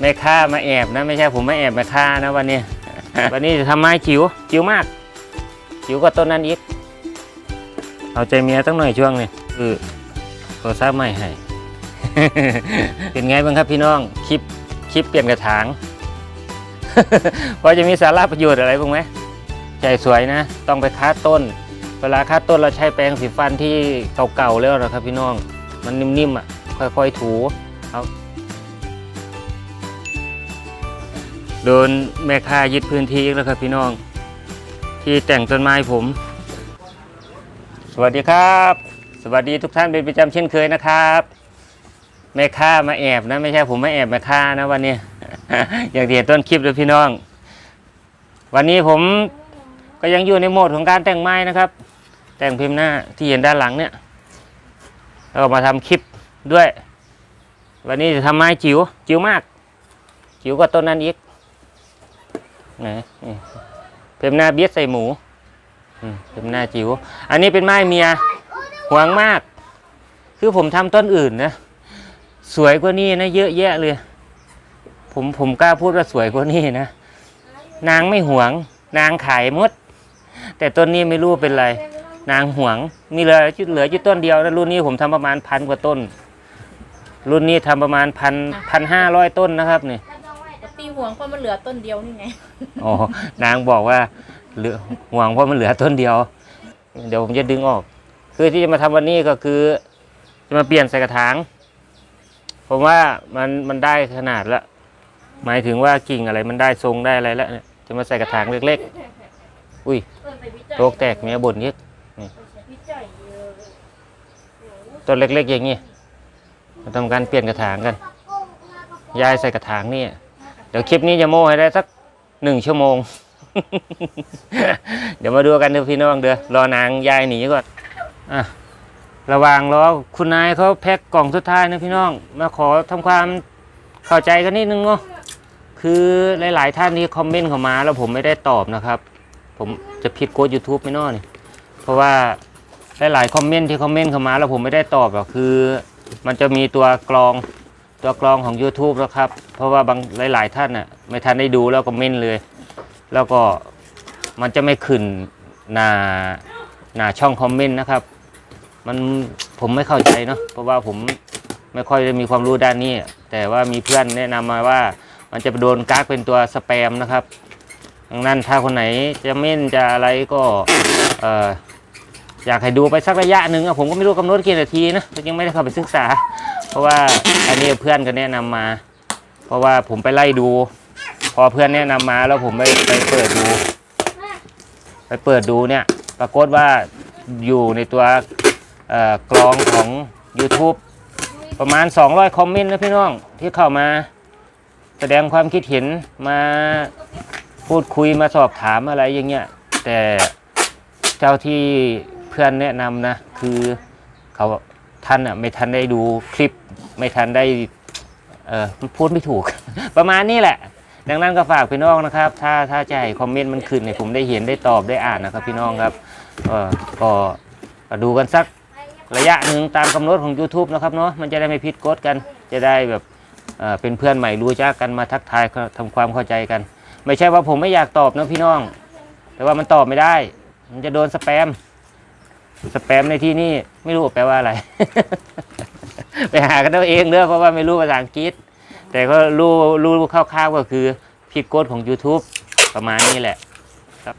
แม่ค้ามาแอบนะไม่ใช่ผมมาแอบแม่ค้านะวันนี้ วันนี้จะทำไม้จิ๋วจิ๋วมากจิ๋วกว่าต้นนั้นอีกเอาใจเมียตั้งหน่อยช่วงนี้คือโทรศัพท์ใหม่ให้ เป็นไงบ้างครับพี่น้องคลิปคลิปเปลี่ยนกระถางพอจะมีสาระประโยชน์อะไรบ้างไหมใจสวยนะ ต้องไปคัดต้น เวลาคัดต้นเราใช้แปรงสีฟันที่เก่าๆแล้วนะครับพี่น้อง มันนิ่มๆอะค่อยๆถู โดนแม่ค้ายึดพื้นที่อีกแล้วครับพี่น้อง ที่แต่งต้นไม้ผม สวัสดีครับ สวัสดีทุกท่านเป็นประจำเช่นเคยนะครับ แม่ค้ามาแอบนะไม่ใช่ผมมาแอบแม่ค้านะวันนี้ อย่างที่เห็นต้นคลิปเลยพี่น้อง วันนี้ผมก็ยังอยู่ในโหมดของการแต่งไม้นะครับ แต่งพิมพ์หน้าที่เห็นด้านหลังเนี่ยแล้วก็มาทำคลิปด้วย วันนี้จะทำไม้จิ๋วจิ๋วมากจิ๋วกว่าต้นนั้นอีก นนี่พิมหน้าเบียดใส่หมูอืมพิมหน้าจิ๋วอันนี้เป็นไม้เมียหวงมาก คือผมทำต้นอื่นนะ สวยกว่านี้นะ เยอะแยะเลย ผมผมกล้าพูดว่าสวยกว่านี้นะ นางไม่หวง นางขายมด แต่ต้นนี้ไม่รู้เป็นไร นางหวง มีเหลือจุดเหลือจุดต้นเดียวนะรุ่นนี้ผมทำประมาณพันกว่าต้น รุ่นนี้ทำประมาณพันพันห้าร้อยต้นนะครับเนี่ก็ ตีห่วงเพราะมันเหลือต้นเดียวนี่ไงอ๋อนางบอกว่าเหลือห่วงเพราะมันเหลือต้นเดียว เดี๋ยวผมจะดึงออก คือที่จะมาทำวันนี้ก็คือ จะมาเปลี่ยนใส่กระถางผมว่ามันมันได้ขนาดละหมายถึงว่ากิ่งอะไรมันได้ทรงได้อะไรแล้วเนี่ยจะมาใส่กระถางเล็กๆ อุ้ยโรคแตกเมียบ่นเยอะต้นเล็กๆอย่างนี้มาทำการเปลี่ยนกระถางกัน ยายใส่กระถางนี่ เดี๋ยวคลิปนี้จะโม้ให้ได้สักหนึ่งชั่วโมง เดี๋ยวมาดูกันเถอพี่น้องเด้อรอนางยายหนีก่อนอะระว่างรอคุณนายเขาแพ็คกล่องสุดท้ายนะพี่น้อง มาขอทำความเข้าใจกันนิดนึงเนาะคือหลาย ๆ ท่านที่คอมเมนต์เข้ามาแล้วผมไม่ได้ตอบนะครับ ผมจะผิดโค้ด YouTube ไม่น้อนี่เพราะว่าหลายๆคอมเมนต์ที่คอมเมนต์เข้ามาแล้วผมไม่ได้ตอบหรอกคือ มันจะมีตัวกรอง ตัวกรองของ YouTube แล้วครับ เพราะว่าบางหลาย ๆ ท่านน่ะไม่ทันได้ดูแล้วก็เม่นเลย แล้วก็มันจะไม่ขึ้นหน้าหน้าช่องคอมเมนต์นะครับ มันผมไม่เข้าใจเนาะเพราะว่าผมไม่ค่อยได้มีความรู้ด้านนี้ แต่ว่ามีเพื่อนแนะนำมาว่ามันจะโดนกักเป็นตัวสแปมนะครับดังนั้นถ้าคนไหนจะเม่นจะอะไรก็เอออยากให้ดูไปสักระยะหนึ่งอะผมก็ไม่รู้กำหนดกี่นาทีนะยังไม่ได้เข้าไปศึกษา เพราะว่าอันนี้เพื่อนก็แนะนำมา เพราะว่าผมไปไล่ดู พอเพื่อนแนะนำมาแล้วผมไปไปเปิดดู ไปเปิดดูเนี่ยปรากฏว่าอยู่ในตัวกรองของ YouTube ประมาณ 200 คอมเมนต์นะพี่น้องที่เข้ามาแสดงความคิดเห็นมาพูดคุยมาสอบถามอะไรอย่างเงี้ยแต่เจ้าที่เพื่อนแนะนำนะ คือเขา ท่านอะไม่ทันได้ดูคลิป ไม่ทันได้เออพูดไม่ถูก ประมาณนี้แหละ ดังนั้นก็ฝากพี่น้องนะครับ ถ้าถ้าจะให้คอมเมนต์มันขึ้นให้ผมได้เห็นได้ตอบได้อ่านนะครับ พี่น้องครับก็ดูกันสักระยะหนึ่งตามกำหนดของ YouTube นะครับเนาะมันจะได้ไม่ผิดกฎกัน จะได้แบบเเป็นเพื่อนใหม่รู้จักกันมาทักทายทำความเข้าใจกัน ไม่ใช่ว่าผมไม่อยากตอบนะพี่น้อง แต่ว่ามันตอบไม่ได้ มันจะโดนสแปม สแปมในที่นี่ไม่รู้แปลว่าอะไร ไปหากันเอาเองเด้อเพราะว่าไม่รู้ภาษาอังกฤษ แต่ก็รู้รู้คร่าวๆก็คือผิดกฎของ YouTube ประมาณนี้แหละ ครับ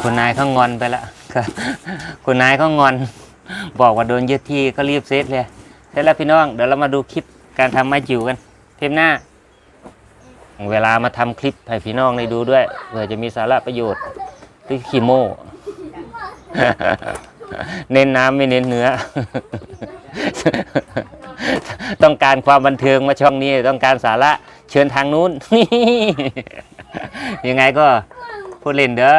คุณนายเขางอนไปละคุณนายเขางอน บอกว่าโดนยึดที่ก็รีบเซตเลยเสร็จแล้วพี่น้องเดี๋ยวเรามาดูคลิปการทำไม้จิ๋วกัน เทปหน้า เวลามาทำคลิปให้พี่น้องได้ดูด้วยเผื่อจะมีสาระประโยชน์หรือขี้โม่ เน้นน้ำไม่เน้นเนื้อ ต้องการความบันเทิงมาช่องนี้ ต้องการสาระเชิญทางนู้นยังไงก็พูดเล่นเด้อ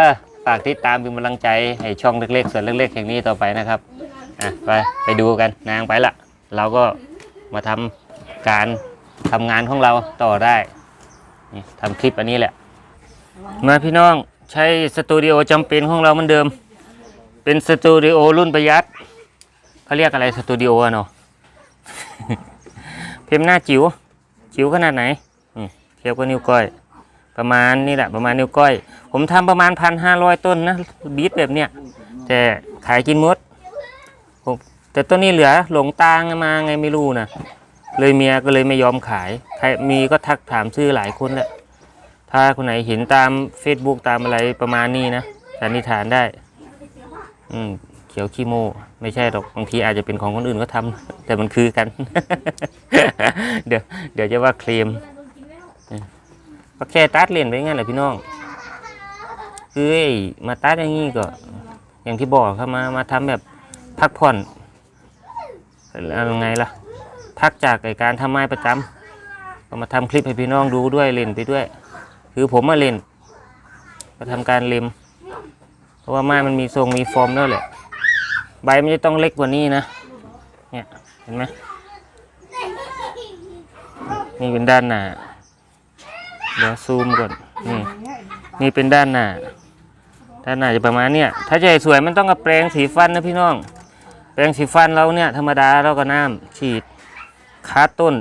ฝากติดตามเป็นกำลังใจให้ช่องเล็กๆส่วนเล็กๆอย่งนี้ต่อไปนะครับอะไปไปดูกันนางไปละเราก็มาทำการทำงานของเราต่อได้ทำคลิปอันนี้แหละ มาพี่น้องใช้สตูดิโอจำเป็นของเราเหมือนเดิม เป็นสตูดิโอรุ่นประหยัดเขาเรียกอะไรสตูดิโออะเนาะเพิมหน้าจิ๋วจิ๋วขนาดไหนเทียบกับนิ้วก้อย ประมาณนี่แหละประมาณนิ้วก้อย ผมทำประมาณพันห้าร้อยต้นนะบีทแบบเนี้ยแต่ขายกินมดผมแต่ต้นนี้เหลือหลงตางมาไงไม่รู้นะเลยเมียก็เลยไม่ยอมขายใครมีก็ทักถามชื่อหลายคนแหละถ้าคนไหนเห็นตาม Facebook ตามอะไรประมาณนี้นะสันนิษฐานได้ อืมเขียวขี้โมไม่ใช่หรอกบางทีอาจจะเป็นของคนอื่นก็ทำแต่มันคือกัน เดี๋ยวเดี๋ยวจะว่าเคลมก็แค่ตัดเล่นไปงั้นแหละพี่น้องคือมาตัดอย่างนี้ก็ อย่างที่บอกครับมามาทำแบบพักผ่อนแล้วยังไงล่ะพักจากไอการทำไม้ประจำก็มาทำคลิปให้พี่น้องดูด้วยเล่นไปด้วย คือผมมาเล่นมาทำการเล็ม เพราะว่าไม้มันมีทรงมีฟอร์มแล้วยแหละ ใบมันจะต้องเล็กกว่านี้นะ เนี่ยเห็นไหมนี่เป็นด้านหน้า เดี๋ยวซูมก่อน นี่ นี่เป็นด้านหน้า ด้านหน้าจะประมาณเนี้ย ถ้าจะให้สวยมันต้องกับแปรงสีฟันนะพี่น้อง แปรงสีฟันเราเนี่ยธรรมดาเราก็น้ำฉีดคัดต้น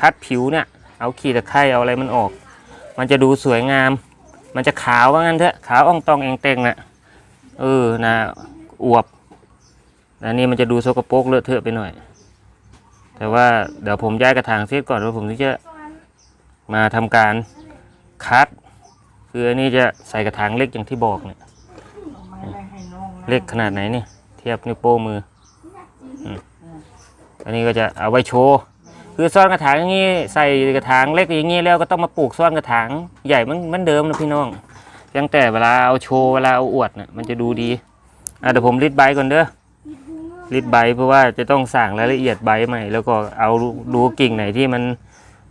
คัดผิวเนี่ย เอาขีดตะไคร้เอาอะไรมันออก มันจะดูสวยงาม มันจะขาวว่างั้นเถอะ ขาวอ่องตองเองเต็งน่ะ เออนะอวบอันนี้มันจะดูสกปรกเลอะเทอะไปหน่อย แต่ว่าเดี๋ยวผมย้ายกระถางเสร็จก่อนแล้วผมถึงจะมาทำการคัด คืออันนี้จะใส่กระถางเล็กอย่างที่บอกเนี่ยเล็กขนาดไหนเนี่ยเทียบนิ้วโป้งมืออันนี้ก็จะเอาไว้โชว์คือซ่อนกระถางอย่างนี้ใส่กระถางเล็กอย่างนี้แล้วก็ต้องมาปลูกซ่อนกระถางใหญ่มันเหมันเดิมนะพี่น้อง เพียงแต่เวลาเอาโชว์เวลาเอาอวดน่ะมันจะดูดีอะเดี๋ยวผมรีดใบก่อนเด้อรีดใบเพราะว่าจะต้องสั่งรายละเอียดใบใหม่ แล้วก็เอาดูกิ่งไหนที่มัน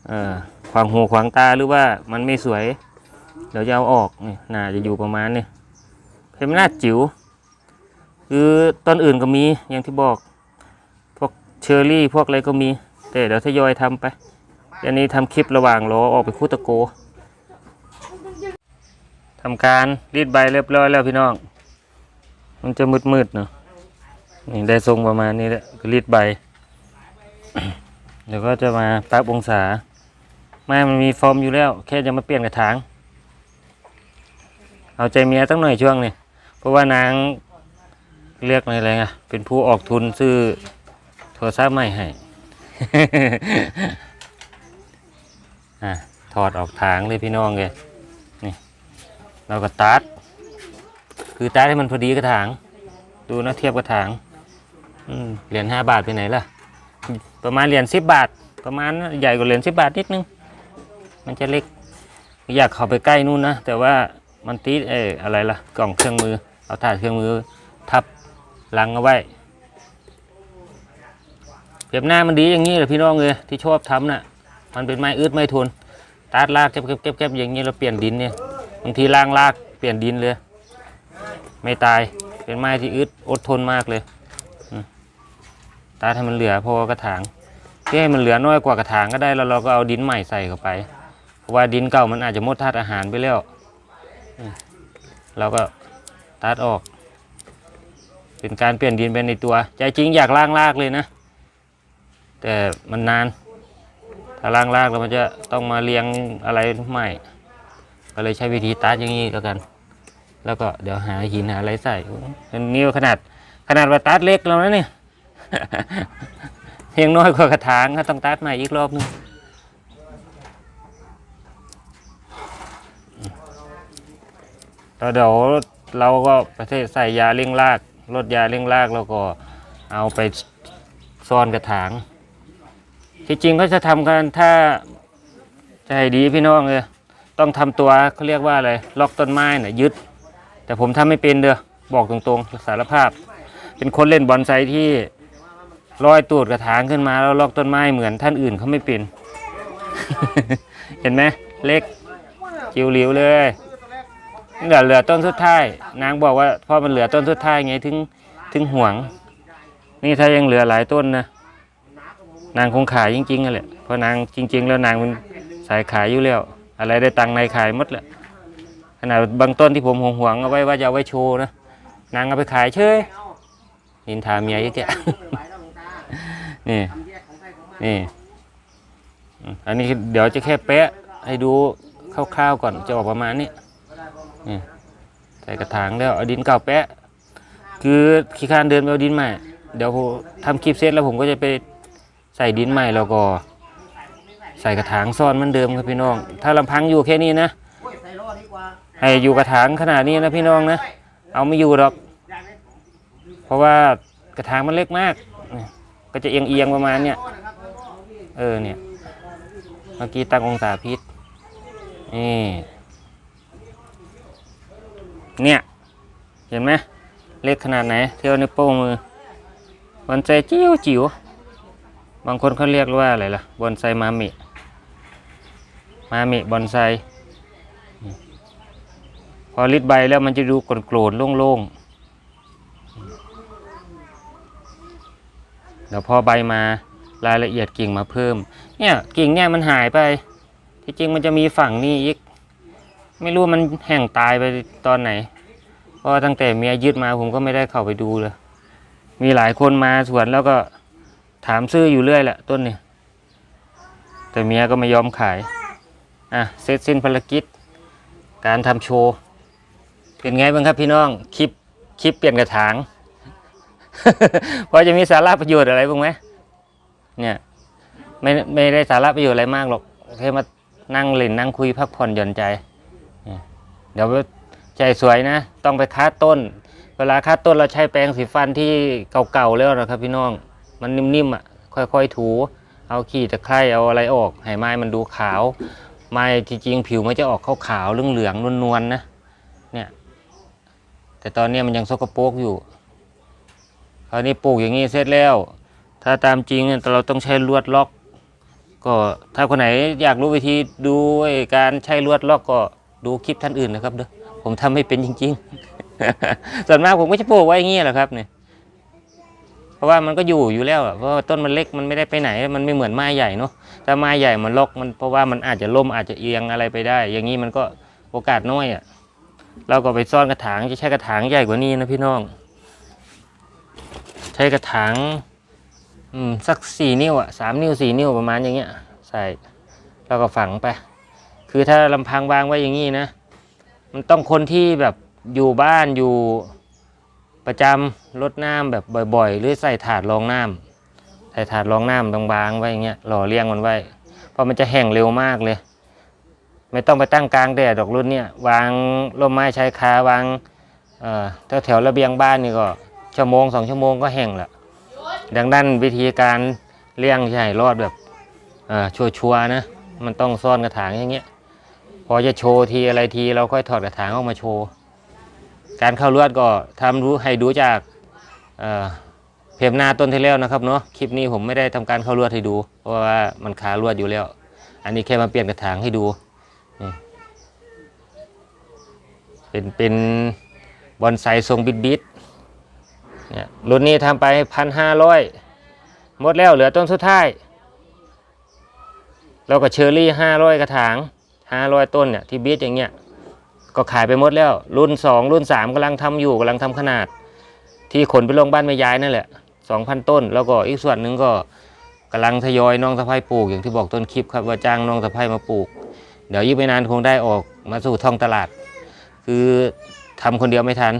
เอ่อขวางหูขวางตาหรือว่ามันไม่สวยเดี๋ยวจะเอาออกนี่น่าจะอยู่ประมาณนี้เพมนาจิ๋วคือต้นอื่นก็มีอย่างที่บอก พวกเชอร์รี่พวกอะไรก็มี แต่เดี๋ยวทยอยทำไปเดี๋ยวนี้ทำคลิประหว่างรอออกไปคู่ตะโก ทำการรีดใบเรียบร้อยแล้วพี่น้อง มันจะมืดๆเนาะนี่ได้ทรงประมาณนี้แหละก็รีดใบ เดี๋ยวก็จะมาปรับองศาไม้มันมีฟอร์มอยู่แล้ว แค่จะมาเปลี่ยนกระถาง เอาใจเมียตั้งหน่อยช่วงนี้เพราะว่านางเรียกอะไรไงเป็นผู้ออกทุนซื้อโทรศัพท์ใหม่ให้อะถอดออกทางเลยพี่น้องเลย เราก็ตัด คือตัดให้มันพอดีกระถาง ดูนะเทียบกระถางอืเหรียญห้าบาทไปไหนล่ะ ประมาณเหรียญสิบบาท ประมาณใหญ่กว่าเหรียญสิบบาทนิดนึง มันจะเล็ก อยากเข้าไปใกล้นู่นนะ แต่ว่ามันติดเอออะไรล่ะ กล่องเครื่องมือ เอาถาดเครื่องมือทับลังเอาไว้เปียบหน้ามันดีอย่างนี้แหละพี่น้องเลยที่ชอบทำน่ะ มันเป็นไม้อึดไม้ทนตัดรากเก็บเก็บเก็บเก็บอย่างนี้เราเปลี่ยนดินเนี่ย บางทีล่างรากเปลี่ยนดินเลย ไม่ตายเป็นไม้ที่อึดอดทนมากเลยตัดให้มันเหลือพอกระถางที่ให้มันเหลือน้อยกว่ากระถางก็ได้แล้วเราก็เอาดินใหม่ใส่เข้าไป เพราะว่าดินเก่ามันอาจจะหมดธาตุอาหารไปแล้วเราก็ตัดออก เป็นการเปลี่ยนดินเป็นในตัว ใจจริงอยากล่างรากเลยนะ แต่มันนาน ถ้าล่างรากแล้วมันจะต้องมาเลี้ยงอะไรใหม่ ก็เลยใช้วิธีตัดอย่างนี้แล้วกัน แล้วก็เดี๋ยวหาหินหาอะไรใส่นนี้ขนาดขนาดว่าตัดเล็กแล้วนะเนี่ยยังน้อยกว่ากระถางก็ต้องตัดใหม่อีกรอบนึงแล้วเดี๋ยวเราก็ประเทศใส่ยาเร่งรากลดยาเร่งรากแล้วก็เอาไปซ่อนกระถางที่จริงก็จะทำกันถ้าให้ดีพี่น้องเลย ต้องทำตัวเขาเรียกว่าอะไรล็อกต้นไม้น่ะยึด แต่ผมทำไม่เป็นเด้อบอกตรงๆ สารภาพ เป็นคนเล่นบอนไซที่ลอยตูดกระถางขึ้นมาแล้วล็อกต้นไม้เหมือนท่านอื่นเขาไม่เป็น เห็นไหมเล็กจิ๋วหลิวเลยเหลือเหลือต้นสุดท้ายนางบอกว่าพอมันเหลือต้นสุดท้ายไงถึงถึงห่วง นี่ถ้ายังเหลือหลายต้นนะนางคงขายจริงๆนั่นแหละเพราะนางจริง ๆ แล้วนางมันสายขายอยู่แล้ว อะไรได้ตังในขายมดแหละขนาดบางต้นที่ผมห่วงๆเอาไว้ว่าจะเอาไว้โชว์นะนางเอาไปขายเฉยนินทาเมียเยอะแยะนี่นี่อันนี้เดี๋ยวจะแค่แปะให้ดูคร่าวๆก่อนจะออกประมาณนี้นี่ใส่กระถางแล้วเอาดินเก่าแปะ คือขี้คร้านเดินไปเอาดินใหม่ เดี๋ยวผมทำคลิปเสร็จแล้วผมก็จะไปใส่ดินใหม่แล้วก็ ใส่กระถางซ่อนเหมือนเดิมครับพี่น้อง ถ้าลำพังอยู่แค่นี้นะให้อยู่กระถางขนาดนี้นะพี่น้องนะเอาไม่อยู่หรอก เพราะว่ากระถางมันเล็กมาก ก็จะเอียงเอียงประมาณเนี้ยเออเนี่ยเมื่อกี้ตั้งองศาพิษนี่เนี่ยเห็นไหมเล็กขนาดไหน เที่ยวในวโป้งมือ บอนไซจิ๋วจิ๋ว บางคนเขาเรียกว่าอะไรล่ะ บอนไซมามิ มาเมิบอนไซพอริดใบแล้วมันจะดูโกรธๆโล่งๆเดี๋ยวพอใบมารายละเอียดกิ่งมาเพิ่ม เนี่ยกิ่งเนี่ยมันหายไป ที่จริงมันจะมีฝั่งนี้อีก ไม่รู้มันแห้งตายไปตอนไหน เพราะตั้งแต่เมียยึดมาผมก็ไม่ได้เข้าไปดูเลย มีหลายคนมาสวนแล้วก็ถามซื้ออยู่เรื่อยแหละต้นเนี้แต่เมียก็ไม่ยอมขาย อะเสร็จสิ้นภารกิจ การทำโชว์เป็นไงบ้างครับพี่น้องคลิปคลิปเปลี่ยนกระถางพอจะมีสาระประโยชน์อะไรบ้างไหมเนี่ยไม่ไม่ได้สาระประโยชน์อะไรมากหรอกแค่มานั่งเล่นนั่งคุยพักผ่อนหย่อนใจ เดี๋ยวใจสวยนะ ต้องไปคัดต้น เวลาคัดต้นเราใช้แปรงสีฟันที่เก่าๆแล้วนะครับพี่น้องมันนิ่มๆอะค่อยๆถู เอาขี้ตะไคร้เอาอะไรออกให้ไม้มันดูขาว ไม้ที่จริงผิวมันจะออกขาวๆเหลืองๆนวลๆนะเนี่ยแต่ตอนนี้มันยังสกปรกอยู่คราวนี้ปลูกอย่างนี้เสร็จแล้ว ถ้าตามจริงเนี่ยเราต้องใช้ลวดล็อก ก็ถ้าคนไหนอยากรู้วิธีดูการใช้ลวดล็อกก็ดูคลิปท่านอื่นนะครับเด้อผมทำไม่เป็นจริง ๆ ส่วนมากผมก็จะปลูกไว้อย่างนี้แหละครับเนี่ย เพราะว่ามันก็อยู่อยู่แล้วอะเพราะต้นมันเล็กมันไม่ได้ไปไหน มันไม่เหมือนไม้ใหญ่เนาะถ้าไม้ใหญ่มันล็อกมันเพราะว่ามันอาจจะล่มอาจจะเอียงอะไรไปได้ อย่างนี้มันก็โอกาสน้อยอะเราก็ไปซ่อนกระถางจะใช้กระถางใหญ่กว่านี้นะพี่น้อง ใช้กระถางอืมสักสี่นิ้วอะสามนิ้วสี่นิ้วประมาณอย่างเงี้ย ใส่แล้วก็ฝังไป คือถ้าลำพังวางไว้อย่างนี้นะ มันต้องคนที่แบบอยู่บ้านอยู่ ประจำรดน้ำแบบบ่อยๆ หรือใส่ถาดรองน้ำใส่ถาดรองน้ำบางๆไว้อย่างเงี้ยหล่อเลี้ยงมันไว้เพราะมันจะแห้งเร็วมากเลย ไม่ต้องไปตั้งกลางแดดดอกรุ่นเนี่ยวางร่มไม้ชายคาวางเอ่อแถวแถวระเบียงบ้านนี่ก็ชั่วโมงสองชั่วโมงก็แห้งละดังนั้นวิธีการเลี้ยงใช่รอดแบบเอ่อชัวร์นะมันต้องซ่อนกระถางอย่างเงี้ยพอจะโชว์ทีอะไรทีเราค่อยถอดกระถางออกมาโชว์ การเข้าลวดก็ทำรู้ให้ดูจากเพมนาต้นที่แล้วนะครับเนาะคลิปนี้ผมไม่ได้ทำการเข้าลวดให้ดู เพราะว่ามันขาลวดอยู่แล้ว อันนี้แค่มาเปลี่ยนกระถางให้ดูเป็นเป็นบอนไซทรงบิดบิดเนี่ยรุ่นนี้ทำไปพันห้าร้อยหมดแล้วเหลือต้นสุดท้ายแล้วก็เชอรี่ห้าร้อยกระถางห้าร้อยต้นเนี่ยที่บีทอย่างเงี้ย ก็ขายไปหมดแล้ว รุ่นสองรุ่นสามกำลังทำอยู่กำลังทำขนาด ที่ขนไปลงบ้านแม่ยายนั่นแหละสองพันต้น แล้วก็อีกส่วนหนึ่งก็กำลังทยอยน้องสะพายปลูกอย่างที่บอกต้นคลิปครับว่าจ้างน้องสะพายมาปลูก เดี๋ยวยิ่งไม่นานคงได้ออกมาสู่ท้องตลาด คือทำคนเดียวไม่ทัน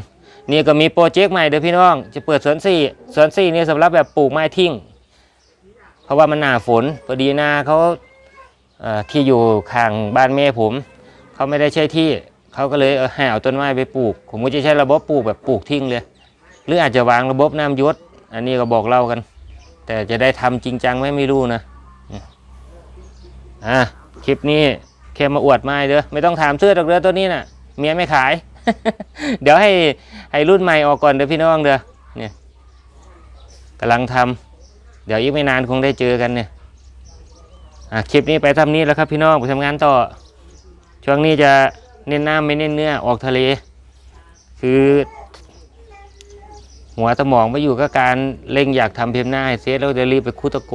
นี่ก็มีโปรเจกต์ใหม่เด้อพี่น้อง จะเปิดสวนสี่สวนสี่นี่สำหรับแบบปลูกไม้ทิ้ง เพราะว่ามันหนาฝนพอดีหน้าเขาที่อยู่ข้างบ้านแม่ผม เขาไม่ได้ใช้ที่ เขาก็เลยเอาให้เอาต้นไม้ไปปลูก ผมก็จะใช้ระบบปลูกแบบปลูกทิ้งเลย หรืออาจจะวางระบบน้ำยศ อันนี้ก็บอกเล่ากัน แต่จะได้ทำจริงจังไหมไม่รู้นะอะคลิปนี้แค่มาอวดไม้เด้อไม่ต้องถามเสื้อดอกเด้อตัวนี้น่ะ เมียไม่ขาย เดี๋ยวให้ให้รุ่นใหม่ออกก่อนเด้อพี่น้องเด้อเนี่ยกำลังทำเดี๋ยวอีกไม่นานคงได้เจอกันเนี่ยอะคลิปนี้ไปทำนี้แล้วครับพี่น้องไปทำงานต่อช่วงนี้จะ เน้นน้ำไม่เน้นเนื้อออกทะเล คือ หัวสมองไปอยู่กับการเร่งอยากทำเพียมหน้าให้เซตแล้วจะรีบไปคุตะโก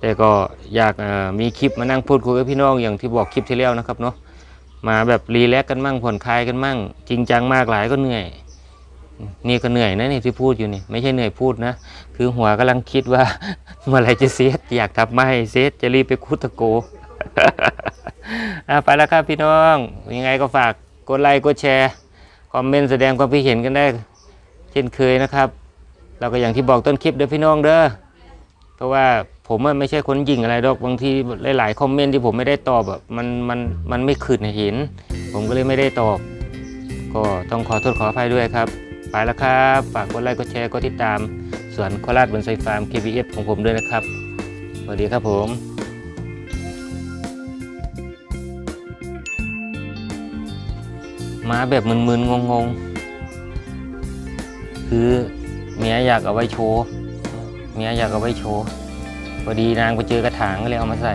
แต่ก็อยากมีคลิปมานั่งพูดคุยกับพี่น้องอย่างที่บอกคลิปที่แล้วนะครับเนาะมาแบบรีแลกซ์กันมั่งผ่อนคลายกันมั่ง จริงจังมากหลายก็เหนื่อย นี่ก็เหนื่อยนะนี่ที่พูดอยู่นี่ไม่ใช่เหนื่อยพูดนะ คือหัวกำลังคิดว่าเมื่อไรจะเซตอยากทำไม่ให้เซตจะรีบไปคุตะโก อะไปแล้วครับพี่น้อง ยังไงก็ฝากกดไลค์กดแชร์ คอมเมนต์แสดงความคิดเห็นกันได้ เช่นเคยนะครับ เราก็อย่างที่บอกต้นคลิปเด้อพี่น้องเด้อ เพราะว่าผมไม่ใช่คนยิงอะไรดอก บางทีหลายๆคอมเมนต์ที่ผมไม่ได้ตอบแบบมันมันมันไม่ขึ้นให้เห็น ผมก็เลยไม่ได้ตอบ ก็ต้องขอโทษขออภัยด้วยครับ ไปแล้วครับ ฝากกดไลค์กดแชร์กดติดตาม สวนโคราชบนไซฟาร์ม KBF ของผมด้วยนะครับ สวัสดีครับผม มาแบบมึนๆงงๆ คือเมียอยากเอาไว้โชว์เมียอยากเอาไว้โชว์พอดีนางไปเจอกระถางก็เลยเอามาใส่